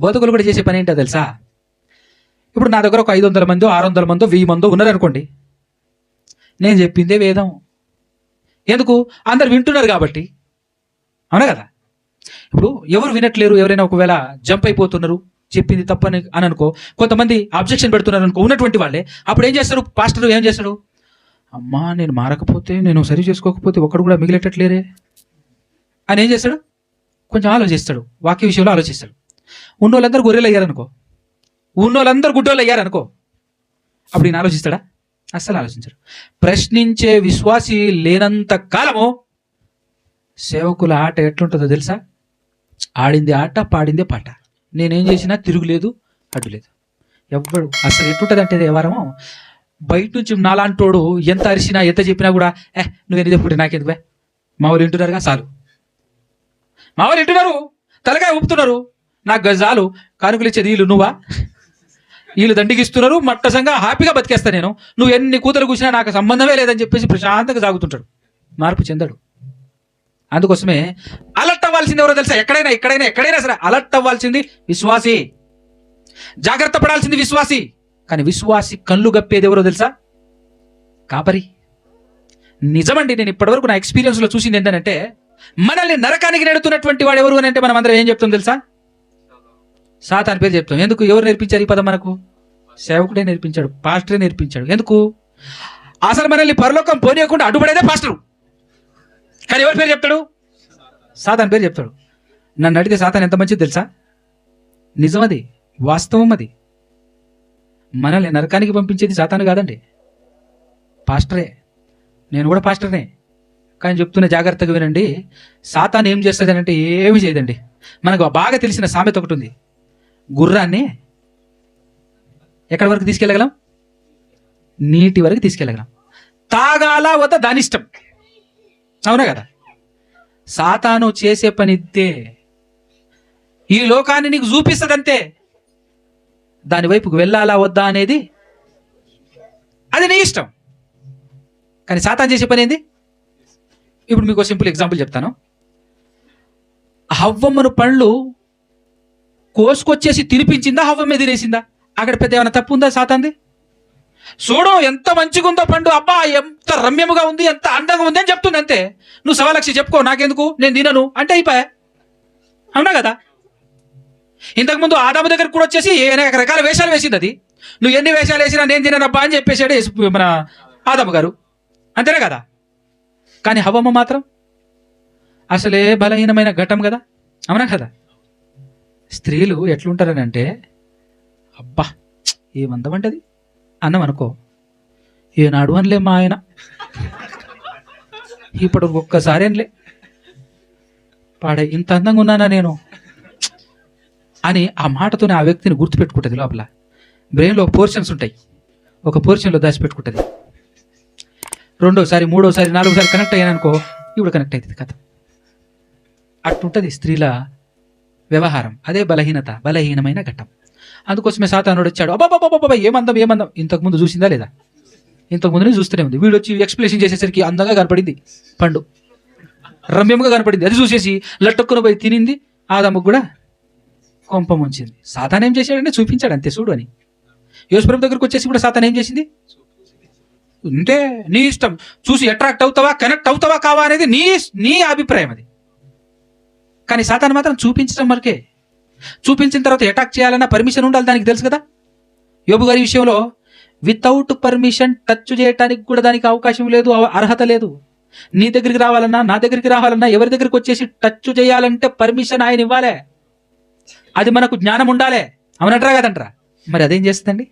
బతుకులు కూడా చేసే పని ఏంటో తెలుసా? ఇప్పుడు నా దగ్గర ఒక ఐదు వందల మందో ఆరు వందల మందో వెయ్యి మందో ఉన్నారనుకోండి. నేను చెప్పిందే వేదం. ఎందుకు? అందరు వింటున్నారు కాబట్టి. అవునా కదా? ఇప్పుడు ఎవరు వినట్లేరు? ఎవరైనా ఒకవేళ జంప్ అయిపోతున్నారు చెప్పింది తప్పని అని అనుకో కొంతమంది అబ్జెక్షన్ పెడుతున్నారు అనుకో ఉన్నటువంటి వాళ్ళే అప్పుడు ఏం చేస్తారు? పాస్టర్ ఏం చేస్తాడు? అమ్మా నేను మారకపోతే నేను సరి చేసుకోకపోతే ఒక్కడు కూడా మిగిలేటట్లేరే? అని ఏం చేస్తాడు? కొంచెం ఆలోచిస్తాడు వాక్య విషయంలో ఆలోచిస్తాడు. ఉన్నోళ్ళందరూ గొర్రెలు అయ్యారనుకో. ఉన్నోళ్ళందరూ గుడ్డోళ్ళు అయ్యారనుకో. అప్పుడు ఈయన ఆలోచిస్తాడా? అస్సలు ఆలోచించడు. ప్రశ్నించే విశ్వాసి లేనంత కాలము సేవకుల ఆట ఎట్లుంటుందో తెలుసా? ఆడింది ఆట పాడిందే పాట. నేనేం చేసినా తిరుగులేదు అడ్డు లేదు ఎవ్వడు అసలు ఎట్లుంటుంది అంటే వ్యవహారము బయట నుంచి నాలాంటోడు ఎంత అరిసినా ఎంత చెప్పినా కూడా ఏ నువ్వు చెప్పుకుంటే నాకెందుకు మా వాళ్ళు వింటున్నారుగా చాలు. మా వాళ్ళు వింటున్నారు తలకాయ ఊపుతున్నారు. నాకు గజాలు కానుకలు ఇచ్చేది వీళ్ళు నువ్వా? వీళ్ళు దండిగిస్తున్నారు మట్టసంగా హ్యాపీగా బతికేస్తా నేను. నువ్వు ఎన్ని కూతురు కూర్చున్నా నాకు సంబంధమే లేదని చెప్పేసి ప్రశాంతంగా సాగుతుంటాడు. మార్పు చెందడు. అందుకోసమే అలర్ట్ అవ్వాల్సింది ఎవరో తెలుసా? ఎక్కడైనా ఎక్కడైనా ఎక్కడైనా సరే అలర్ట్ అవ్వాల్సింది విశ్వాసి. జాగ్రత్త పడాల్సింది విశ్వాసి. కానీ విశ్వాసి కళ్ళు గప్పేది ఎవరో తెలుసా? కాపరి. నిజమండి నేను ఇప్పటివరకు నా ఎక్స్పీరియన్స్లో లో చూసింది ఏంటంటే మనల్ని నరకానికి నెడుతున్నటువంటి వాడు ఎవరు అని అంటే మనం అందరం ఏం చెప్తాం తెలుసా? సాతాన్ పేరు చెప్తాం. ఎందుకు? ఎవరు నేర్పించారు ఈ పదం మనకు? సేవకుడే నేర్పించాడు పాస్టరే నేర్పించాడు. ఎందుకు? అసలు మనల్ని పరలోకం పోనీయకుండా అడ్డుపడేదే పాస్టరు. కానీ ఎవరి పేరు చెప్తాడు? సాతాన్ పేరు చెప్తాడు. నన్ను అడిగితే సాతాన్ ఎంత మంచిది తెలుసా? నిజం అది వాస్తవం అది. మనల్ని నరకానికి పంపించేది సాతాను కాదండి. పాస్టరే. నేను కూడా పాస్టర్నే. కానీ చెప్తున్న జాగ్రత్తగా వినండి. సాతాన్ ఏం చేస్తుంది అంటే ఏమి చేయదండి. మనకు బాగా తెలిసిన సామెత ఒకటి ఉంది. గుర్రాన్ని ఎక్కడి వరకు తీసుకెళ్ళగలం? నీటి వరకు తీసుకెళ్ళగలం. తాగాల వద్ద దాని ఇష్టం. అవునా కదా? సాతాను చేసే పని ఇద్దే ఈ లోకాన్ని నీకు చూపిస్తుందంతే. దాని వైపుకు వెళ్ళాలా వద్దా అనేది అది నీ ఇష్టం. కానీ సాతాన్ చేసే పని ఏంది? ఇప్పుడు మీకు సింపుల్ ఎగ్జాంపుల్ చెప్తాను. హవ్వమ్మను పండ్లు కోసుకొచ్చేసి తినిపించిందా హవ్వమ్మే తినేసిందా? అక్కడ పెద్ద ఏమైనా తప్పు ఉందా సాతాంది? చూడు ఎంత మంచిగుందో పండు. అబ్బా ఎంత రమ్యముగా ఉంది ఎంత అందంగా ఉంది అని చెప్తుంది అంతే. నువ్వు సవాలక్షి చెప్పుకో నాకెందుకు? నేను తినను. అంటే అయిపోయా? అవునా కదా? ఇంతకుముందు ఆదాము దగ్గర కూడా వచ్చేసి రకరకాల వేషాలు వేసింది అది. నువ్వు ఎన్ని వేషాలు వేసినా నేను తిననబ్బా అని చెప్పేసాడు మన ఆదాము గారు. అంతేనా కదా? కానీ హవమ్మ మాత్రం అసలే బలహీనమైన ఘటం కదా? అవునా కదా? స్త్రీలు ఎట్లుంటారని అంటే అబ్బా ఏమందం అంటది అన్నం అనుకో ఏనాడు అనిలే మా ఆయన. ఇప్పుడు ఒక్కసారి అనిలే. పాడే ఇంత అందంగా ఉన్నానా నేను? అని ఆ మాటతోనే ఆ వ్యక్తిని గుర్తుపెట్టుకుంటుంది లోపల. బ్రెయిన్లో పోర్షన్స్ ఉంటాయి. ఒక పోర్షన్లో దాచిపెట్టుకుంటుంది. రెండోసారి మూడోసారి నాలుగోసారి కనెక్ట్ అయ్యాననుకో ఇప్పుడు కనెక్ట్ అవుతుంది కథ. అట్టుంటుంది స్త్రీల వ్యవహారం. అదే బలహీనత బలహీనమైన ఘట్టం. అందుకోసమే సాతానుడు వచ్చాడు. అబ్బాబాబాబా ఏమందం ఏమందం ఇంతకుముందు చూసిందా లేదా? ఇంతకుముందునే చూస్తూనే ఉంది. వీడు వచ్చి ఎక్స్ప్లెనేషన్ చేసేసరికి అందంగా కనపడింది పండు. రమ్యంగా కనపడింది. అది చూసేసి లట్టుక్కున పోయి తినింది. ఆదమ్మకు కూడా కొంపం ఉంచింది సాతాన్ ఏం చేశాడంటే చూపించాడు అంతే చూడు అని. యోసుప్రభు దగ్గరకు వచ్చేసి కూడా సాతాన్ ఏం చేసింది? అంటే నీ ఇష్టం. చూసి అట్రాక్ట్ అవుతావా కనెక్ట్ అవుతావా కావా అనేది నీ నీ అభిప్రాయం అది. కానీ సాతాను మాత్రం చూపించడం వరకే. చూపించిన తర్వాత అటాక్ చేయాలన్న పర్మిషన్ ఉండాలి దానికి తెలుసు కదా? యోబు గారి విషయంలో వితౌట్ పర్మిషన్ టచ్ చేయటానికి కూడా దానికి అవకాశం లేదు అర్హత లేదు. నీ దగ్గరికి రావాలన్నా నా దగ్గరికి రావాలన్నా ఎవరి దగ్గరికి వచ్చేసి టచ్ చేయాలంటే పర్మిషన్ ఆయన ఇవ్వాలే. అది మనకు జ్ఞానం ఉండాలే. అవునట్రా కదంట్రా? మరి అదేం చేస్తుందండి?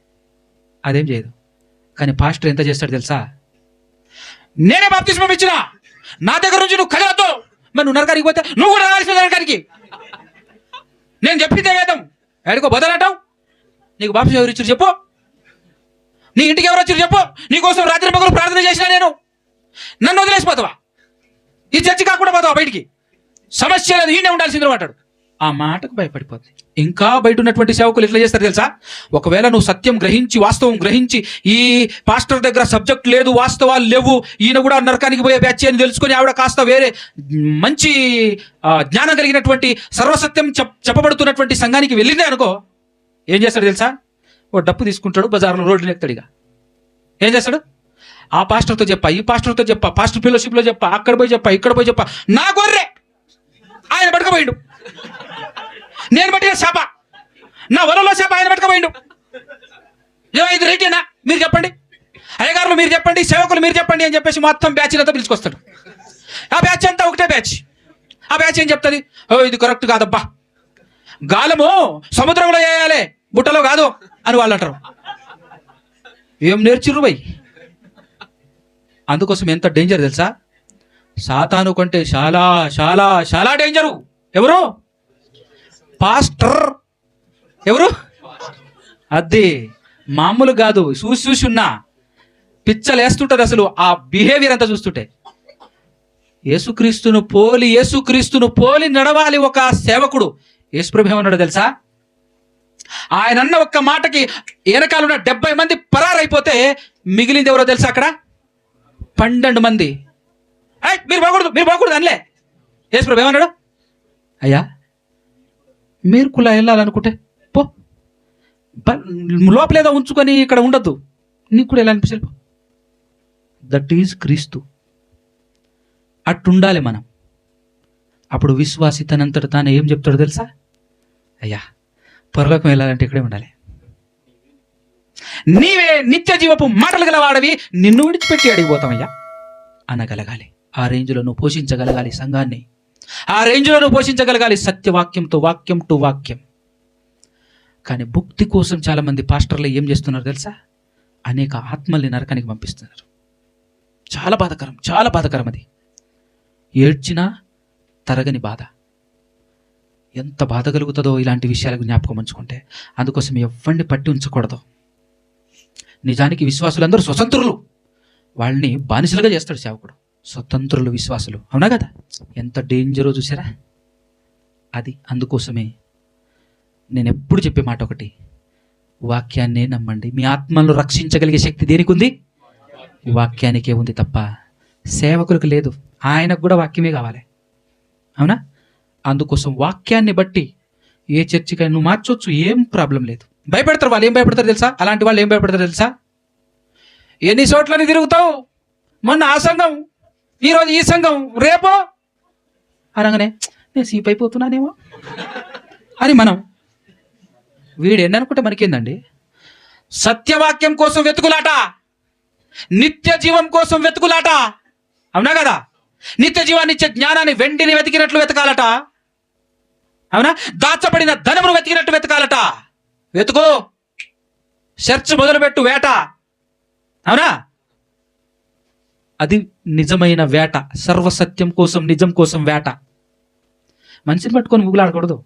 అదేం చేయదు. కానీ పాస్టర్ ఎంత చేస్తాడు తెలుసా? నేనే బాప్తిస్మం ఇచ్చిన. నా దగ్గర నుంచి నువ్వు కదలతో మరి నువ్వు నరకానికి పోతే నువ్వు కూడా రావాల్సిన నరకానికి. నేను చెప్పిందే వేదం. ఎక్కడికో బదలటం. నీకు బాప్తిస్మం ఎవరు ఇచ్చారు చెప్పు. నీ ఇంటికి ఎవరు వచ్చారు చెప్పు. నీకోసం రాత్రి పగలు ప్రార్థన చేసినా నేను. నన్ను వదిలేసిపోతావా ఈ చర్చి కాకుండా పోతావా బయటికి? సమస్య లేదు ఈయనే ఉండాల్సిందే మాట్లాడు. ఆ మాటకు భయపడిపోద్ది. ఇంకా బయట ఉన్నటువంటి సేవకులు ఎట్లా చేస్తారు తెలుసా? ఒకవేళ నువ్వు సత్యం గ్రహించి వాస్తవం గ్రహించి ఈ పాస్టర్ దగ్గర సబ్జెక్ట్ లేదు వాస్తవాలు లేవు ఈయన కూడా నరకానికి పోయే బ్యాచ్ అని తెలుసుకొని ఆవిడ కాస్త వేరే మంచి జ్ఞానం కలిగినటువంటి సర్వసత్యం చెప్ చెప్పబడుతున్నటువంటి సంఘానికి వెళ్ళిందే అనుకో ఏం చేస్తాడు తెలుసా? ఓ డప్పు తీసుకుంటాడు బజార్లో రోడ్లు ఎక్కుతాడు ఏం చేస్తాడు? ఆ పాస్టర్తో చెప్పా ఈ పాస్టర్తో చెప్పా పాస్టర్ ఫెలోషిప్లో చెప్పా అక్కడ పోయి చెప్పా ఇక్కడ పోయి చెప్పా నా గొర్రె! ఆయన పట్టుకపోయిండు. నేను పట్టిన చేప నా వలలో చేప ఆయన పట్టుకపోయిండు. ఇది రైటేనా? మీరు చెప్పండి. అయ్యగారులు మీరు చెప్పండి. సేవకులు మీరు చెప్పండి అని చెప్పేసి మొత్తం బ్యాచ్ అంతా పిలుచుకొస్తాడు. ఆ బ్యాచ్ అంతా ఒకటే బ్యాచ్. ఆ బ్యాచ్ ఏం చెప్తుంది? ఓ ఇది కరెక్ట్ కాదబ్బా. గాలము సముద్రంలో వేయాలి బుట్టలో కాదు అని వాళ్ళు అంటారు. ఏం నేర్చుర్రు బై? అందుకోసం ఎంత డేంజర్ తెలుసా? సాతాను కంటే చాలా చాలా చాలా డేంజరు ఎవరు? పాస్టర్. ఎవరు? అది మామూలు కాదు. చూసి చూసి ఉన్నా. పిచ్చలేస్తుంటది అసలు. ఆ బిహేవియర్ అంతా చూస్తుంటే. యేసుక్రీస్తును పోలి యేసుక్రీస్తును పోలి నడవాలి ఒక సేవకుడు. యేసుప్రభు ఏమన్నాడు తెలుసా? ఆయన అన్న ఒక్క మాటకి వెనకాలన్న డెబ్బై మంది పరారైపోతే మిగిలింది ఎవరో తెలుసా అక్కడ? పన్నెండు మంది. మీరు పోకూడదు మీరు బాగకూడదు అనిలే. యేసుప్రభు ఏమన్నాడు? అయ్యా మీరు కులా వెళ్ళాలనుకుంటే పో. లోపలేదో ఉంచుకొని ఇక్కడ ఉండద్దు. నీకు కూడా వెళ్ళాలనిపిస్తుంది పో. దట్ ఈజ్ క్రీస్తు అట్టుండాలి మనం. అప్పుడు విశ్వాసి తనంతట తాను ఏం చెప్తాడో తెలుసా? అయ్యా పొరలోకం వెళ్ళాలంటే ఇక్కడే ఉండాలి. నీవే నిత్య జీవపు మాటలు గలవాడవి నిన్ను విడిచిపెట్టి అడిగిపోతామయ్యా అనగలగాలి. ఆ రేంజ్లో నువ్వు పోషించగలగాలి సంఘాన్ని. ఆ రేంజ్లో నువ్వు పోషించగలగాలి. సత్యవాక్యంతో వాక్యం టు వాక్యం. కానీ భుక్తి కోసం చాలా మంది పాస్టర్లు ఏం చేస్తున్నారు తెలుసా? అనేక ఆత్మల్ని నరకానికి పంపిస్తున్నారు. చాలా బాధకరం చాలా బాధకరం అది. ఏడ్చినా తరగని బాధ. ఎంత బాధ కలుగుతుందో ఇలాంటి విషయాలకు జ్ఞాపకం ఉంచుకుంటే అందుకోసం ఎవరిని పట్టి ఉంచకూడదు. నిజానికి విశ్వాసులందరూ స్వతంత్రులు. వాళ్ళని బానిసలుగా చేస్తాడు సేవకుడు. స్వతంత్రులు విశ్వాసులు. అవునా కదా? ఎంత డేంజరో చూసారా అది అందుకోసమే నేను ఎప్పుడు చెప్పే మాట ఒకటి. వాక్యాన్నే నమ్మండి. మీ ఆత్మలను రక్షించగలిగే శక్తి దేనికి ఉంది? వాక్యానికే ఉంది తప్ప సేవకులకు లేదు. ఆయనకు కూడా వాక్యమే కావాలి. అవునా? అందుకోసం వాక్యాన్ని బట్టి ఏ చర్చికైనా నువ్వు మార్చొచ్చు ఏం ప్రాబ్లం లేదు. భయపెడతారు వాళ్ళు. ఏం భయపడతారు తెలుసా? అలాంటి వాళ్ళు ఏం భయపడతారు తెలుసా? ఎన్ని చోట్లని తిరుగుతావు? మొన్న ఆ సంఘం ఈరోజు ఈ సంఘం రేపో? అనగానే నేను సీప్ అయిపోతున్నానేమో. అని మనం వీడు ఎన్ని అనుకుంటే మనకేందండి? సత్యవాక్యం కోసం వెతుకులాట నిత్య జీవం కోసం వెతుకులాట అవునా కదా? నిత్య జీవాన్ని ఇచ్చే జ్ఞానాన్ని వెండిని వెతికినట్లు వెతకాలట అవునా? దాచబడిన ధనమును వెతికినట్టు వెతకాలట. వెతుకో. సెర్చ్ మొదలుపెట్టు వేట అవునా? అది నిజమైన వేట సర్వసత్యం కోసం నిజం కోసం వేట. మనిషిని పట్టుకొని ముగులాడకూడదు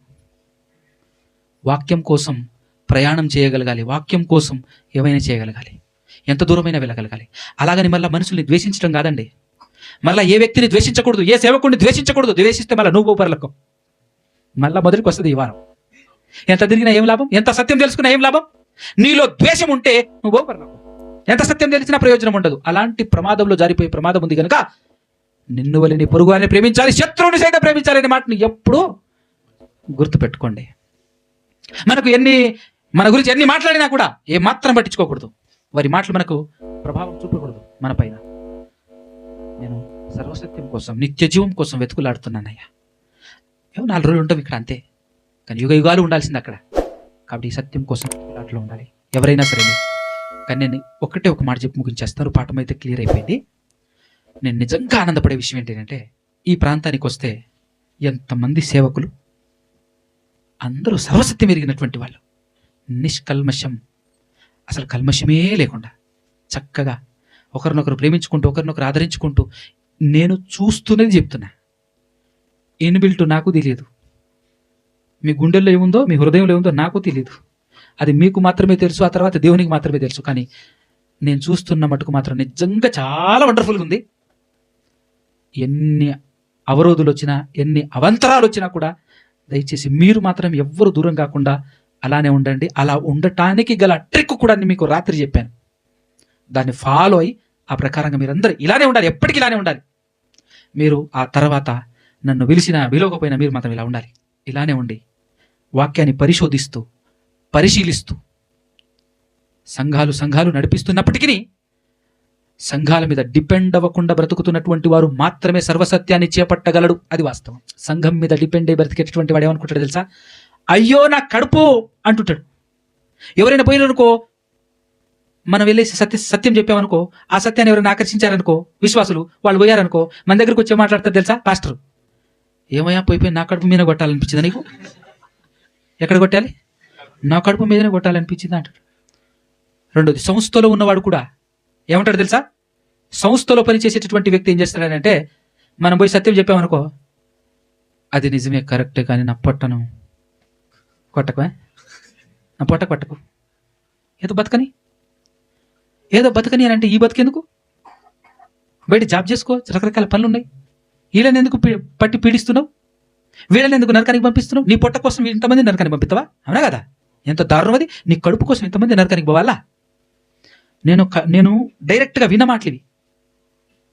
వాక్యం కోసం ప్రయాణం చేయగలగాలి. వాక్యం కోసం ఏమైనా చేయగలగాలి. ఎంత దూరమైనా వెళ్ళగలగాలి. అలాగని మళ్ళీ మనుషుల్ని ద్వేషించడం కాదండి. మళ్ళీ ఏ వ్యక్తిని ద్వేషించకూడదు ఏ సేవకుడిని ద్వేషించకూడదు ద్వేషిస్తే మళ్ళీ నువ్వు పరలకు మళ్ళా మొదటికి వస్తుంది ఈ వారం. ఎంత తిరిగినా ఏం లాభం? ఎంత సత్యం తెలుసుకున్నా ఏం లాభం? నీలో ద్వేషం ఉంటే నువ్వు పరలకు ఎంత సత్యం తెలిసినా ప్రయోజనం ఉండదు. అలాంటి ప్రమాదంలో జారిపోయే ప్రమాదం ఉంది కనుక నిన్ను వలిని పొరుగు అని ప్రేమించాలి శత్రువుని సైతం ప్రేమించాలి అనే మాటని ఎప్పుడూ గుర్తుపెట్టుకోండి. మనకు ఎన్ని మన గురించి ఎన్ని మాట్లాడినా కూడా ఏ మాత్రం పట్టించుకోకూడదు. వారి మాటలు మనకు ప్రభావం చూపకూడదు మన పైన. నేను సర్వసత్యం కోసం నిత్య జీవం కోసం వెతుకులాడుతున్నానయ్యా. ఏమో నాలుగు రోజులు ఉంటాం ఇక్కడ అంతే. కానీ యుగ యుగాలు ఉండాల్సింది అక్కడ. కాబట్టి ఈ సత్యం కోసం వెతుకులాటలో ఉండాలి. ఎవరైనా సరే కానీ నేను ఒకటే ఒక మాట చెప్పి ముగించేస్తారు పాఠం అయితే క్లియర్ అయిపోయింది. నేను నిజంగా ఆనందపడే విషయం ఏంటంటే ఈ ప్రాంతానికి వస్తే ఎంతమంది సేవకులు అందరూ సర్వసత్యం ఎరిగినటువంటి వాళ్ళు. నిష్కల్మషం. అసలు కల్మషమే లేకుండా చక్కగా ఒకరినొకరు ప్రేమించుకుంటూ ఒకరినొకరు ఆదరించుకుంటూ నేను చూస్తున్నది చెప్తున్నా. ఇన్బిల్ట్ నాకు తెలియదు. మీ గుండెల్లో ఏముందో మీ హృదయంలో ఏముందో నాకు తెలియదు. అది మీకు మాత్రమే తెలుసు ఆ తర్వాత దేవునికి మాత్రమే తెలుసు. కానీ నేను చూస్తున్న మటుకు మాత్రం నిజంగా చాలా వండర్ఫుల్గా ఉంది. ఎన్ని అవరోధులు వచ్చినా ఎన్ని అవంతరాలు వచ్చినా కూడా దయచేసి మీరు మాత్రం ఎవ్వరు దూరం కాకుండా అలానే ఉండండి. అలా ఉండటానికి గల ట్రిక్ కూడా నేను మీకు రాత్రి చెప్పాను. దాన్ని ఫాలో అయి ఆ ప్రకారంగా మీరందరూ ఇలానే ఉండాలి ఎప్పటికీ ఇలానే ఉండాలి. మీరు ఆ తర్వాత నన్ను పిలిచిన విలువకపోయినా మీరు మాత్రం ఇలా ఉండాలి. ఇలానే ఉండి వాక్యాన్ని పరిశోధిస్తూ పరిశీలిస్తూ సంఘాలు సంఘాలు నడిపిస్తున్నప్పటికీ సంఘాల మీద డిపెండ్ అవ్వకుండా బ్రతుకుతున్నటువంటి వారు మాత్రమే సర్వసత్యాన్ని చేపట్టగలడు. అది వాస్తవం. సంఘం మీద డిపెండ్ అయి బ్రతికేటటువంటి వాడు ఏమనుకుంటాడు తెలుసా? అయ్యో నా కడుపు అంటుంటాడు. ఎవరైనా పోయిననుకో మనం వెళ్ళేసి సత్య సత్యం చెప్పామనుకో ఆ సత్యాన్ని ఎవరైనా ఆకర్షించారనుకో విశ్వాసులు వాళ్ళు పోయారనుకో మన దగ్గరికి వచ్చి మాట్లాడతారు తెలుసా? పాస్టర్ ఏమయ్యా పోయిపోయి పోయి నా కడుపు మీద కొట్టాలనిపించిందా నీకు? ఎక్కడ కొట్టాలి? నా కడుపు మీదనే కొట్టాలనిపించింది అంటాడు. రెండోది సంస్థలో ఉన్నవాడు కూడా ఏమంటాడు తెలుసా? సంస్థలో పనిచేసేటటువంటి వ్యక్తి ఏం చేస్తాడంటే మనం పోయి సత్యం చెప్పామనుకో అది నిజమే కరెక్టే కానీ నా పొట్టను కొట్టకవే నా పొట్ట కొట్టకు. ఏదో బతకని? ఏదో బతకని అని అంటే ఈ బతికెందుకు? బయట జాబ్ చేసుకో రకరకాల పనులు ఉన్నాయి వీళ్ళని ఎందుకు పీ- పట్టి పీడిస్తున్నావు? వీళ్ళని ఎందుకు నరకానికి పంపిస్తున్నావు? నీ పొట్ట కోసం ఇంతమంది నరకానికి పంపిస్తావా? అవునా కదా? ఎంత దారుణం అది నీ కడుపు కోసం ఇంతమంది నరకానికి పోవాలా? నేను నేను డైరెక్ట్గా విన్న మాటలు ఇవి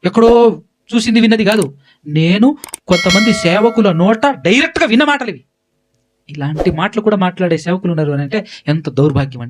ఎక్కడో చూసింది విన్నది కాదు. నేను కొంతమంది సేవకుల నోట డైరెక్ట్గా విన్న మాటలు ఇవి ఇలాంటి మాటలు కూడా మాట్లాడే సేవకులు ఉన్నారు అని అంటే ఎంత దౌర్భాగ్యం అండి.